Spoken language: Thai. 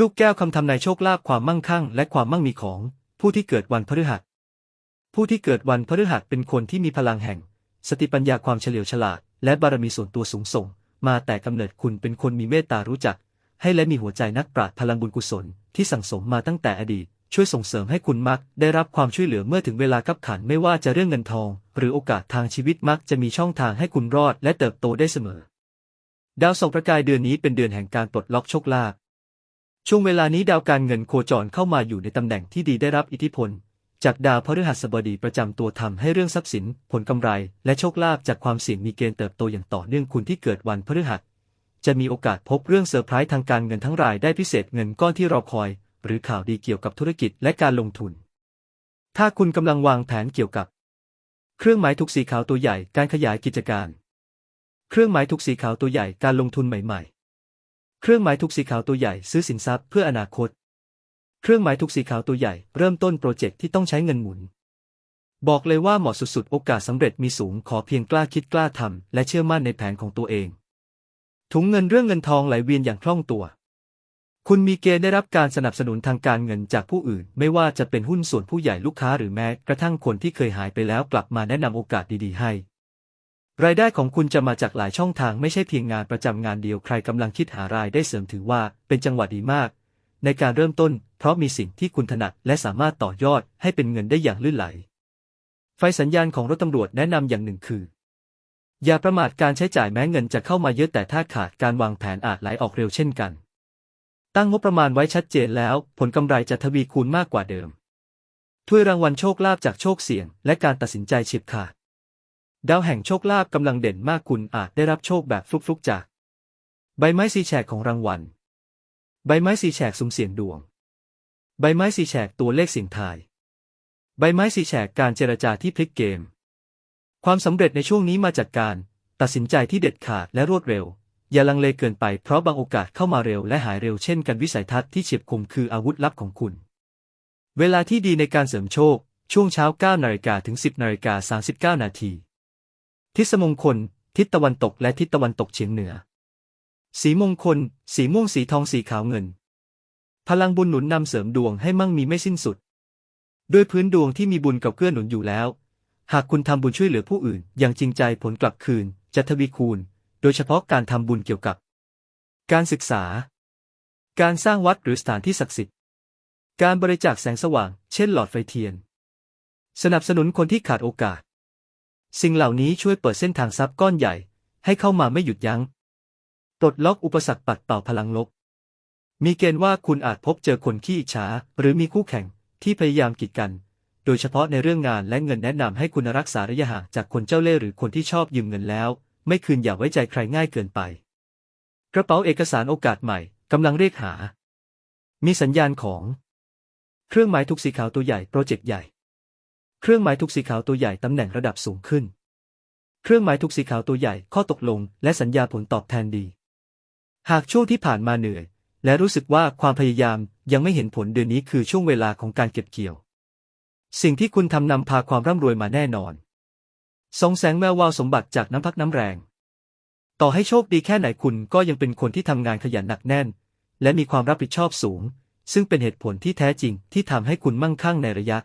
ลูกแก้วคำทำนายโชคลาภความมั่งคั่ง และความมั่งมีของ ผู้ที่เกิดวันพฤหัส ผู้ที่เกิดวันพฤหัสเป็นคนที่มีพลังแห่ง สติปัญญาความเฉลียวฉลาด และบารมีส่วนตัวสูงส่ง มาแต่กำเนิดคุณเป็นคนมีเมตตารู้จัก ให้และมีหัวใจนักปราชญ์พลังบุญกุศล ที่สั่งสมมาตั้งแต่อดีต ช่วยส่งเสริมให้คุณมัก ได้รับความช่วยเหลือเมื่อถึงเวลาคับขันไม่ว่าจะเรื่องเงินทอง หรือโอกาสทางชีวิตมักจะมีช่องทางให้คุณรอด และเติบโตได้เสมอ ดาวส่องประกายเดือนนี้เป็นเดือนแห่งการปลดล็อกโชคลาภ ช่วงเวลานี้ดาวการเงินโคจรเข้ามาอยู่ในตำแหน่งที่ดีได้รับอิทธิพล จากดาวพฤหัสบดีประจำตัวทำให้เรื่องทรัพย์สิน ผลกำไร และโชคลาภจากความเสี่ยงมีเกณฑ์เติบโตอย่างต่อเนื่องคุณที่เกิดวันพฤหัส จะมีโอกาสพบเรื่องเซอร์ไพรส์ทางการเงินทั้งรายได้พิเศษเงินก้อนที่รอคอย หรือข่าวดีเกี่ยวกับธุรกิจและการลงทุน ถ้าคุณกำลังวางแผนเกี่ยวกับ เครื่องหมายถูกสีขาวตัวใหญ่การขยายกิจการ เครื่องหมายถูกสีขาวตัวใหญ่การลงทุนใหม่ ๆ เครื่องหมายถูกสีขาวตัวใหญ่ซื้อสินทรัพย์เพื่ออนาคต เครื่องหมายถูกสีขาวตัวใหญ่เริ่มต้นโปรเจกต์ที่ต้องใช้เงินหมุน บอกเลยว่าเหมาะสุดๆ โอกาสสำเร็จมีสูงขอเพียงกล้าคิดกล้าทำและเชื่อมั่นในแผนของตัวเอง ถุงเงินเรื่องเงินทองไหลเวียนอย่างคล่องตัว คุณมีเกณฑ์ได้รับการสนับสนุนทางการเงินจากผู้อื่น ไม่ว่าจะเป็นหุ้นส่วนผู้ใหญ่ลูกค้าหรือแม้กระทั่งคนที่เคยหายไปแล้วกลับมาแนะนำโอกาสดีๆ ให้ รายได้ของคุณจะมาจากหลายช่องทางไม่ใช่เพียงงานประจำงานเดียวใครกำลังคิดหารายได้เสริมถือว่าเป็นจังหวะดีมาก ในการเริ่มต้น เพราะมีสิ่งที่คุณถนัดและสามารถต่อยอดให้เป็นเงินได้อย่างลื่นไหล ไฟสัญญาณของรถตำรวจแนะนำอย่างหนึ่งคือ อย่าประมาทการใช้จ่ายแม้เงินจะเข้ามาเยอะแต่ถ้าขาดการวางแผนอาจไหลออกเร็วเช่นกัน ตั้งงบประมาณไว้ชัดเจนแล้ว ผลกำไรจะทวีคูณมากกว่าเดิมถ้วยรางวัลโชคลาภจากโชคเสี่ยง และการตัดสินใจเฉียบขาด ดาวแห่งโชคลาภกำลังเด่นมากคุณอาจได้รับโชคแบบฟลุกๆจาก ใบไม้สีแฉกของรางวัล ใบไม้สีแฉกสุ่มเสี่ยงดวง ใบไม้สีแฉกตัวเลขเสียงทาย ใบไม้สีแฉกการเจรจาที่พลิกเกม ความสำเร็จในช่วงนี้มาจากการ ตัดสินใจที่เด็ดขาดและรวดเร็ว อย่าลังเลเกินไปเพราะบางโอกาสเข้ามาเร็วและหายเร็วเช่นกันวิสัยทัศน์ที่เฉียบคมคืออาวุธลับของคุณ เวลาที่ดีในการเสริมโชค ช่วงเช้า9นาฬิกาถึง 10นาฬิกา39นาที ทิศมงคล ทิศตะวันตกและทิศตะวันตกเฉียงเหนือ สีมงคล สีม่วงสีทองสีขาวเงิน พลังบุญหนุนนำเสริมดวงให้มั่งมีไม่สิ้นสุด ด้วยพื้นดวงที่มีบุญกับเกื้อหนุนอยู่แล้ว หากคุณทำบุญช่วยเหลือผู้อื่น อย่างจริงใจผลกลับคืน จะทวีคูณ โดยเฉพาะการทำบุญเกี่ยวกับ การศึกษา การสร้างวัดหรือสถานที่ศักดิ์สิทธิ์ การบริจาคแสงสว่าง เช่นหลอดไฟเทียน สนับสนุนคนที่ขาดโอกาส สิ่งเหล่านี้ช่วยเปิดเส้นทางทรัพย์ก้อนใหญ่ ให้เข้ามาไม่หยุดยัง้งปลดล็อกอุปสรรคปัดเป่าพลังลบ มีเกณฑ์ว่าคุณอาจพบเจอคนขี้อิจฉาหรือมีคู่แข่งที่พยายามกีดกัน โดยเฉพาะในเรื่องงานและเงินแนะนำให้คุณรักษาระยะห่างจากคนเจ้าเล่ห์หรือคนที่ชอบยืมเงินแล้ว ไม่คืนอย่าไว้ใจใครง่ายเกินไป กระเป๋าเอกสารโอกาสใหม่กำลังเรียกหา มีสัญญาณของ เครื่องหมายทุกสีขาวตัวใหญ่โปรเจกต์ใหญ่ เครื่องหมายทุกสีขาวตัวใหญ่ตำแหน่งระดับสูงขึ้น เครื่องหมายทุกสีขาวตัวใหญ่ข้อตกลง และสัญญาผลตอบแทนดี หากช่วงที่ผ่านมาเหนื่อย และรู้สึกว่าความพยายามยังไม่เห็นผลเดือนนี้คือช่วงเวลาของการเก็บเกี่ยว สิ่งที่คุณทำนำพาความร่ำรวยมาแน่นอนสองแสงแวววาวสมบัติจากน้ำพักน้ำแรง ต่อให้โชคดีแค่ไหนคุณก็ยังเป็นคนที่ทำงานขยันหนักแน่น และมีความรับผิดชอบสูง ซึ่งเป็นเหตุผลที่แท้จริงที่ทำให้คุณมั่งคั่งในระยะ